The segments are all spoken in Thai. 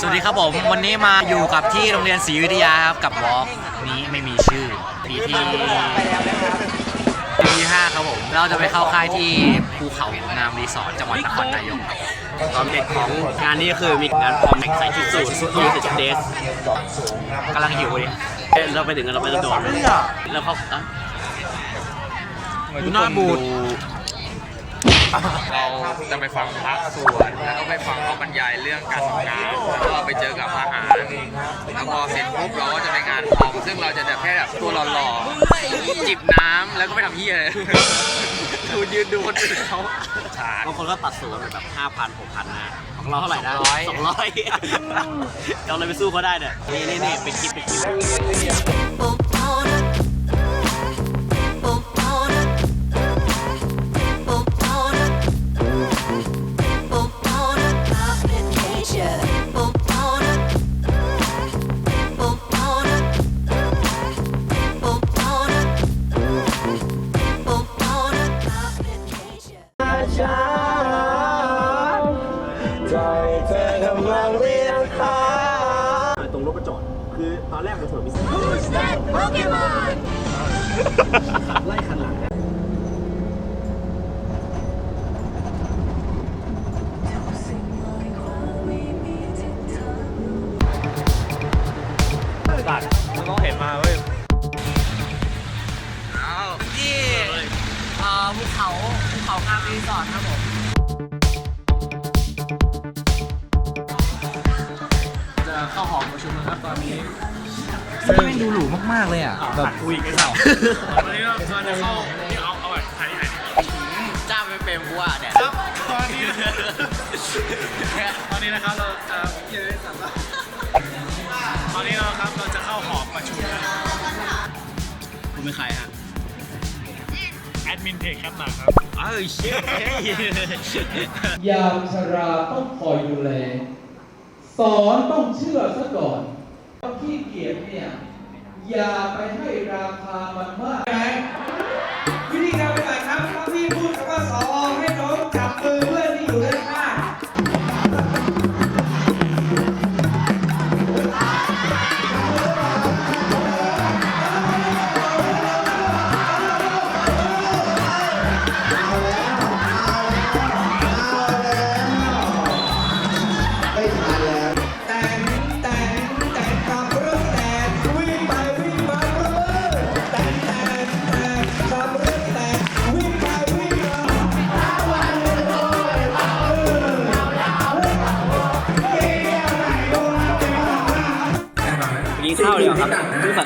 สวัสดีครับผม วันนี้มาอยู่กับที่โรงเรียนศรีวิทยาครับกับวอล์กนี้ไม่มีชื่อปีที่ปีที่ห้าครับผม เราจะไปเข้าค่ายที่ภูเขานามรีสอร์ทจังหวัดนครนายกความเด็ดของงานนี้คือมีงานพร้อมใส่ชุดสูทที่ยูสิเดสกำลังหิวเลยเราไปถึงกันเราไม่ต้องโดนแล้วเขาอะดูหน้าบูดเราจะไปฟังพระสวดแล้วก็ไป ฟังเขาบรรยายเรื่องการทำงานแล้วก็ไปเจอกับทหารแล้วพอเสร็จปุ๊บเราก็จะไปงานพร้อมซึ่งเราจะแบบแค่แบบตัวหล่อๆจิบน้ำแล้วก็ไปทำเฮียเลยดูยืนดูคนอื่นเขาฉาดบางคนก็ตัดสูงแบบห้าพันหกพันนะของเราเท่าไหร่นะ200สองร้อยเราเลยไปสู้เขาได้เนี่ยนี่นี่นี่เป็นคลิปเป็นคลิป ม่เป็นกูอะเนี่ยครับตอนนี้ตอนนี้นะครับเราจะเยอะสัตว์ละตอนนี้เราครับเราจะเข้าหอประชุมคุณเป็นใครฮะแอดมินเพจครับหนักครับเอ้ยเชี่ยยามชราต้องคอยดูแล สอนต้องเชื่อซะก่อนขี้เกียจเนี่ย อย่าไปให้ราคามันมาก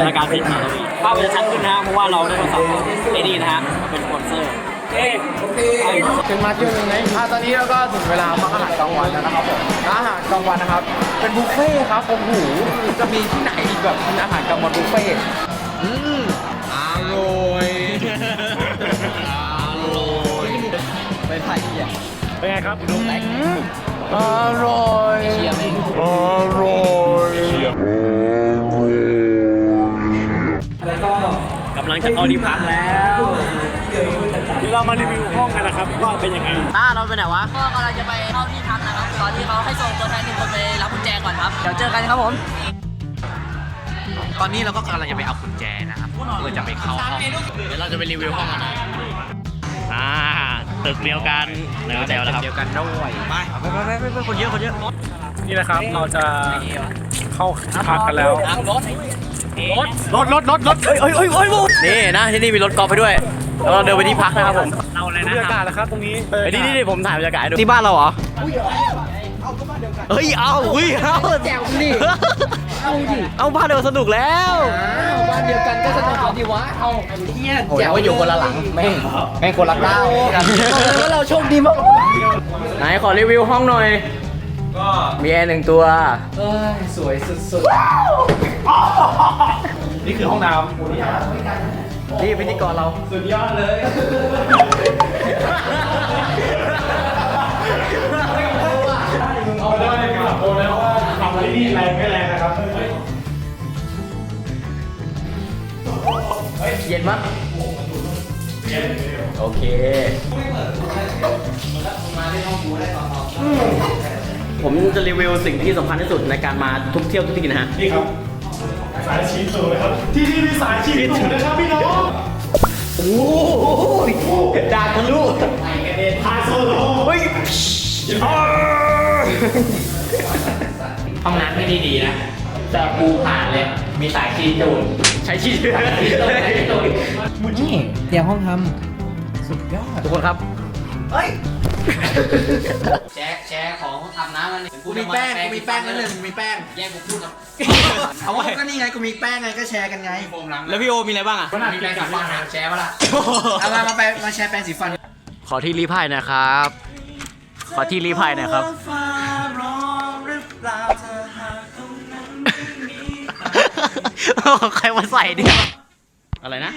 คือสถานการณ์เปลี่ยนมาแล้วพี่ภาพมันจะชัดขึ้นนะฮะเพราะว่าเราได้โทรศัพท์ไอ้นี่นะฮะเป็นสปอนเซอร์ถึงมาเที่ยวหนึ่งไหมอ่าตอนนี้เราก็ถึงเวลามาอาหารกลางวันแล้วนะครับผมร้านอาหารกลางวันนะครับ เป็นบุฟเฟ่ต์ครับโอ้โหจะมีที่ไหนอีกแบบกินอาหารกลางวันบุฟเฟ่ต์อืมอร่อยอร่อยไปไทยอะเป็นไงครับดูแลอร่อยอร่อย ลังจะเข้าที่พักแล้วเดี๋ยวเรามารีวิวห้องกันนะครับว่าเป็นยังไงต้าเราไปไหนวะ ก็กำลังจะไปเข้าที่พักนะครับตอนที่เขาให้ส่งตัวแทนหนึ่งคนไปรับกุญแจก่อนครับ เดี๋ยวเจอกันครับผม ตอนนี้เราก็กำลังจะไปเอากุญแจนะครับเพื่อจะไปเข้าห้อง เดี๋ยวเราจะไปรีวิวห้องกันนะอ่าตึกเดียวกันแล้วเดียวแล้วครับเดียวกันด้วยไปไปไปไปไปคนเยอะคนเยอะนี่นะครับเราจะเข้าพักกันแล้ว รถรถรถรถเอ้ยเอ้ยเอ้ยเอ้ยนี่นะที่นี่มีรถกอล์ฟไปด้วยแล้วเราเดินไปที่พักนะครับผมเราอะไรนะบรรยากาศแล้วครับตรงนี้ไอ้ยนี่นี่นี่ผมถ่ายบรรยากาศให้ดูที่บ้านเราเหรอเฮ้ยเอาอุ้ยเอาแจวดิเอาดิเอาบ้านเดียวสนุกแล้วบ้านเดียวกันก็สนุกดีวะเอาเฮียแจ๋วอยู่คนละหลังแม่งแม่งคนละก้าวกันว่าเราโชคดีมากไหนขอรีวิวห้องหน่อยก็มีแอร์หนึ่งตัวเอ้ยสวยสุด นี่คือห้องน้นี่พิธีกรเราำสุดยอดเลย เอาได้เลยครับโอ้แล้วว่าทำอะไรนี่แรงไม่แรงนะครับ เย็นปะโอเค ผมจะรีวิวสิ่งที่สำคัญที่สุดในการมาทุกเที่ยวทุกที่นะฮะ นี่ครับสายชีสูเลยครับที่นี่มีสายชีสูนะครับพี่น้องโอ้โหดาบทะลุพาโซโลเฮ้ยห้องน้ำไม่ได้ดีนะแต่ปูผ่านเลย มีสายชีจูนใช้ชีสนี่เตรียมห้องทำสุดยอดทุกคนครับ แชร์แชร์ของอาบน้ำมันกูมีแป้งกูมีแป้งนั่นหนึ่งมีแป้งแยกกูพูดกับเอาว่าก็นี่ไงกูมีแป้งไงก็แชร์กันไงแล้วพี่โอมีอะไรบ้างอะมีแปรงสีฟันนะแชร์ปะล่ะเอามามาไปมาแชร์แป้งสีฟัน ขอที่รีพายหนะครับ ขอที่รีพายหนะครับใครมาใส่เนี่ยอะไรนะ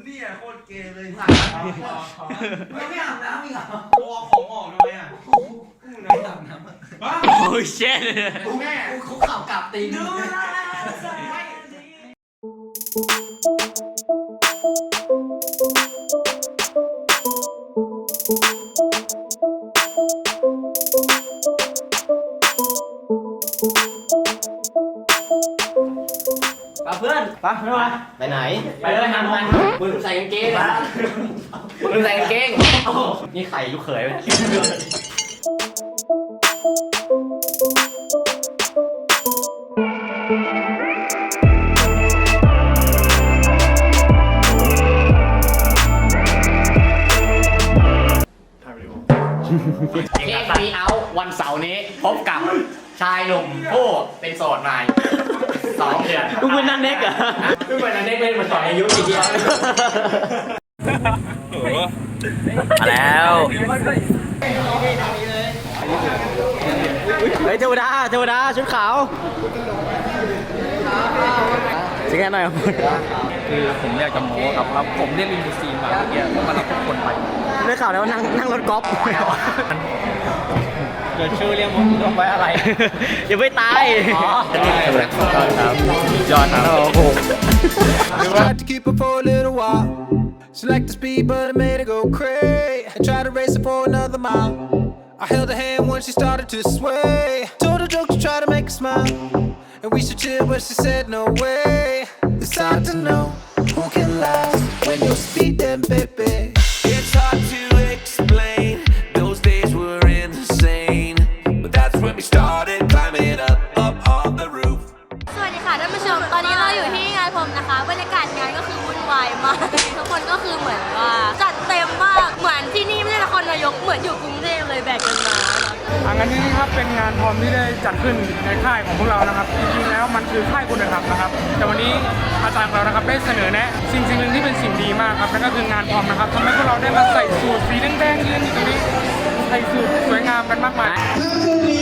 ไม่อาบน้ำอีกเหรอตัวของออกทำไมอะกูไหนอาบน้ำอะโอ้ยเช่กูแม่กูคุกเข่ากราบตีนไป เพื่อนไปไม่มาไปไหน ไปเลยงานมันมึงใส่กางเกงมึงใส่กางเกง นี่ไข่ลูกเขยไหมเค้กมีเอาวันเสาร์นี้ พบกับชายหนุ่มผู้เป็นโสดใหม่ สองเดือนมึงเป็นนันเน็กเหรอมึงเป็นนันเน็กเล่นมาต่อยอายุอีกทีมาแล้วเฮ้ยเทวดาเทวดาชุดขาวสิแค่หน่อยครับ คือผมอยากจะโม้ครับแล้วผมเรียกลิมูซีนมาเมื่อกี้มารับทุกคนไปได้ข่าวแล้วว่านั่งนั่งรถกอล์ฟ เกิดชื่อเรียกผมต้องไว้อะไร อย่าไปตายอ๋อครับยอดครับโอ้โห Tried to keep her for a little while. Select the speed, but it made her go crazy. I tried to race her for another mile. I held her hand when she started to sway. Told her jokes to try to make her smile. And we should chill, but she said no way. It's hard to know who can last when you're speeding, baby. It's hard to explain. Those days were insane. But that's when we started climbing up, up on the roof. สวัสดีค่ะท่านผู้ชม ตอนนี้เราอยู่ที่งานผมนะคะ บรรยากาศงานก็คือวุ่นวายมาก ทุกคนก็คือเหมือนว่า จัดเต็มมาก เหมือนที่นี่ไม่ใช่นครนายก เหมือนอยู่กรุง งานนี้ครับเป็นงานพร้อมที่ได้จัดขึ้นในค่ายของพวกเรานะครับจริงๆแล้วมันคือค่ายคุณธรรมนะครับ แต่วันนี้อาจารย์ของเรานะครับได้เสนอแนะสิ่งสิ่งหนึ่งที่เป็นสิ่งดีมากครับนั่นก็คืองานพร้อมนะครับทำให้พวกเราได้มาใส่สูทสีแดงๆยืนอยู่ตรงนี้ใส่สูทสวยงามกันมากมาย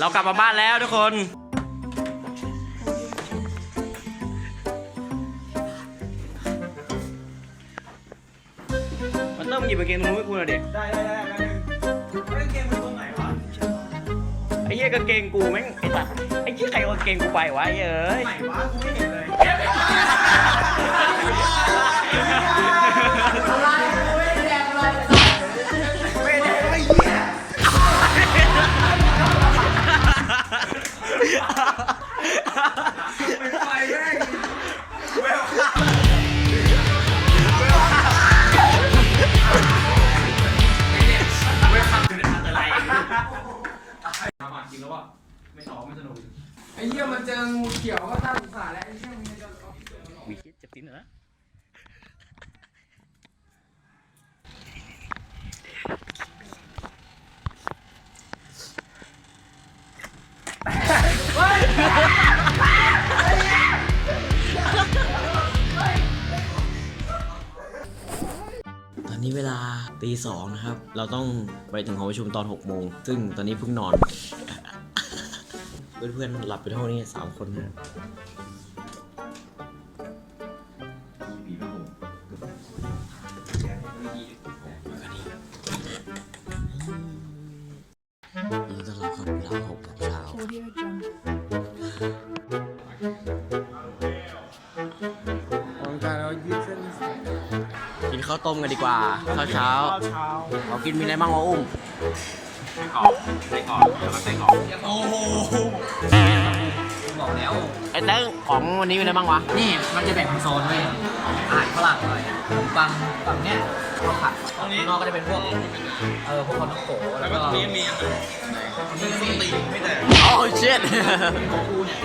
เรากลับมาบ้านแล้วทุกคน มันเริ่มหยิบไปเกมตรงนู้นให้กูหน่อยดิได้ได้ได้กางเกงมันตรงไหนวะไอ้เหี้ยกางเกงกูแม่งไอ้ตัดไอ้เหี้ยใครเอากางเกงกูไปวะไอ้เอ้ย ไงูเขียวก็ตั้งสาแล้วไอ้เชี่ยมึงจะเอา วิจ็ตีนเหรอนี้เวลาตีสองนะครับ เราต้องไปถึงหอประชุมตอน6กโมง ซึ่งตอนนี้เพิ่งนอน เพื่อนๆหลับไปเท่านี้สามคนนะยินดีต้อนรับครับเวลาหกโมงเช้าของการเรายืดเส้นกินข้าวต้มกันดีกว่าข้าวเช้าเช้า เรากินมีอะไรบ้างวะอุ้ม บอกแล้ว ไอ้เต้งของวันนี้มีอะไรบ้างวะ นี่มันจะแบ่งเป็นโซนไว้ยอาหารฝรั่งหน่อยขนมปังฝั่งเนี้ยข้าวผัดข้างนอกก็จะเป็นพวก เออพวกคอนโกแล้วก็ตรงนี้มีมีส้มตีนไม่แต่โอ้เชิดกูเนี่ย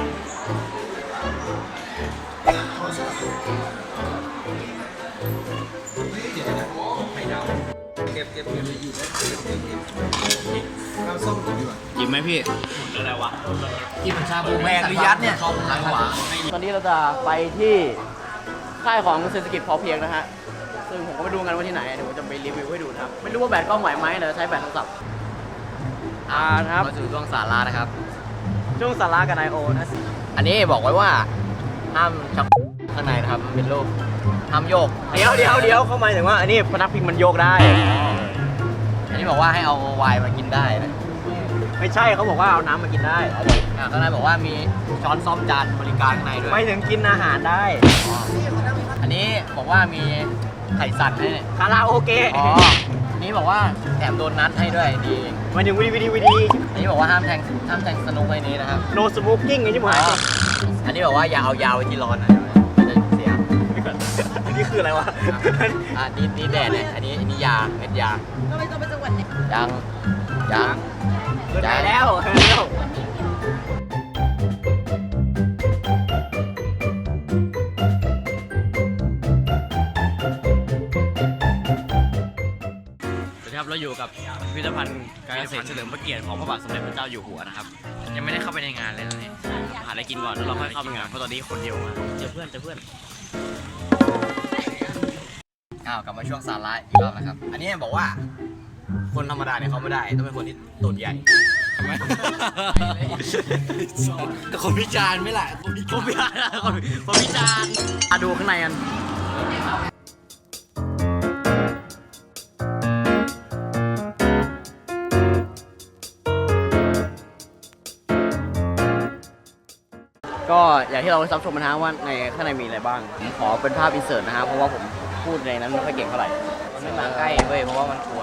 หยิบ ไหมพี่ที่มันชาบูแม่อนุญาตเนี่ยเขาทางขวาตอนนี้เราจะไปที่ค่ายของเศรษฐกิจพอเพียงนะฮะ ซึ่งผมก็ไม่รู้กันว่าที่ไหน เดี๋ยวผมจะไปรีวิวให้ดูนะครับ ไม่รู้ว่าแบตกล้องไหวไหมเดี๋ยวใช้แบตโทรศัพท์อ่านะครับมาสู่ช่วงสาระนะครับ ช่วงสาระกับนายโอนะอันนี้บอกไว้ว่าห้ามชักข้างในนะครับมันเป็นรูปห้ามโยก เดี๋ยวเดี๋ยวเดี๋ยวเข้ามาถึงว่าอันนี้พนักพิงมันโยกได้ อันนี้บอกว่าให้เอาไวน์มากินได้นะไม่ใช่เขาบอกว่าเอาน้ำมากินได้ อ่าข้างในบอกว่ามีช้อนซ่อมจานบริการข้างในด้วย ไม่ถึงกินอาหารได้อันนี้บอกว่ามีไข่สัตว์ให้คาราโอเกะอ๋ออันนี้บอกว่าแถมโดนัทให้ด้วยดีมันถึงวิดีวิดีวิดีอันนี้บอกว่าห้ามแทงห้ามแทงสนุกในนี้นะครับ no smoking ไงที่ผมหายอ๋ออันนี้บอกว่าอย่าเอายาวไว้ที่ร้อนนะมันจะเสียอั นนี้คืออะไรวะ อะนี่นี่แดดเนี่ยอันนี้อันนี้ยาเม็ดยาก็ไม่ต้องไปจังหวัดไหนยังยังเกินไปแล้วเกินไปแล้วสวัสดีครับเราอยู่กับพิพิธภัณฑ์การเกษตรเฉลิมพระเกียรติของพระบาทสมเด็จพระเจ้าอยู่หัวนะครับยังไม่ได้เข้าไปในงานเลยนะเนี่ยหาอะไรกินก่อนแล้วเราค่อยเข้าไปงานเพราะตอนนี้คนเดียวมากเจอเพื่อนเจอเพื่อนอ้าวกลับมาช่วงสาระอีกรอบนะครับ อันนี้บอกว่า คนธรรมดาเนี่ยเขาไม่ได้ ต้องเป็นคนที่ตูดใหญ่ก็คนพิจารณ์ไม่แหละคนพิจารณ์คนพิจารณ์มาดูข้างในกันก็อย่างที่เราซับชมนะฮะว่าในข้างในมีอะไรบ้างผมขอเป็นภาพอินเสิร์ตนะฮะเพราะว่าผม พูดในนั้นไม่ค่อยเก่งเท่าไหร่ไม่มาใกล้เว้ยเพราะว่ามันกลัว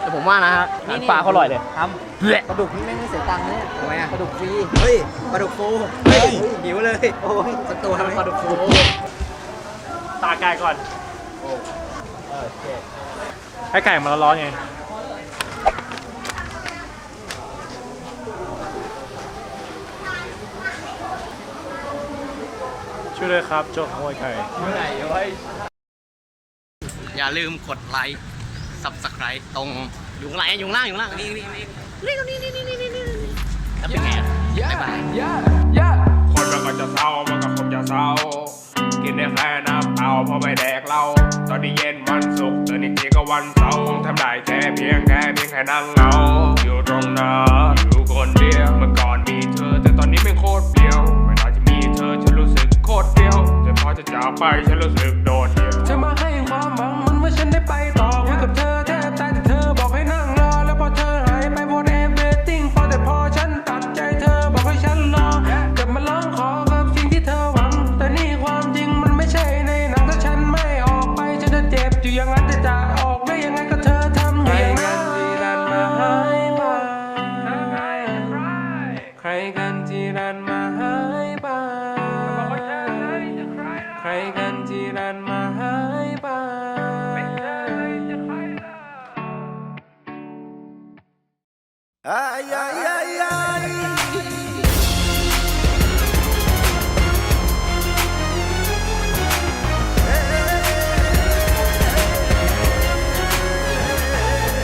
แต่ผมว่านะฮะอาหารปลาเขาอร่อยเลยทำปลาดุกนี่ไม่ไม่เสียตังค์เนี่ยทำไมอะปลาดุกฟรี เฮ้ยปลาดุกฟูเฮ้ยหิวเลย โอ้ยสักตัวไหมปลาดุกฟูตาไก่ก่อน ให้ไก่มาร้อนๆไง ช่วยเลยครับโจ๊กขโมยไก่อย่าลืมกดไลค์ subscribe ตรงอยู่ข้างหลังอยู่ข้างล่างอยู่ข้างล่างนี่นี่นี่นี่นี่นี่นี่นี่นี่แล้วเป็นไงอะบ๊ายบาย คนมันก็จะเศร้ามันก็คงจะเศร้า กินได้แค่น้ำเปล่าเพราะไม่แดกเหล้าตอนนี้เย็นวันศุกร์ตื่นอีกทีก็วันเสาร์ทำได้แค่เพียงแค่เพียงแค่นั่งเหงาอยู่ตรงนั้นอยู่คนเดียว papá, y se.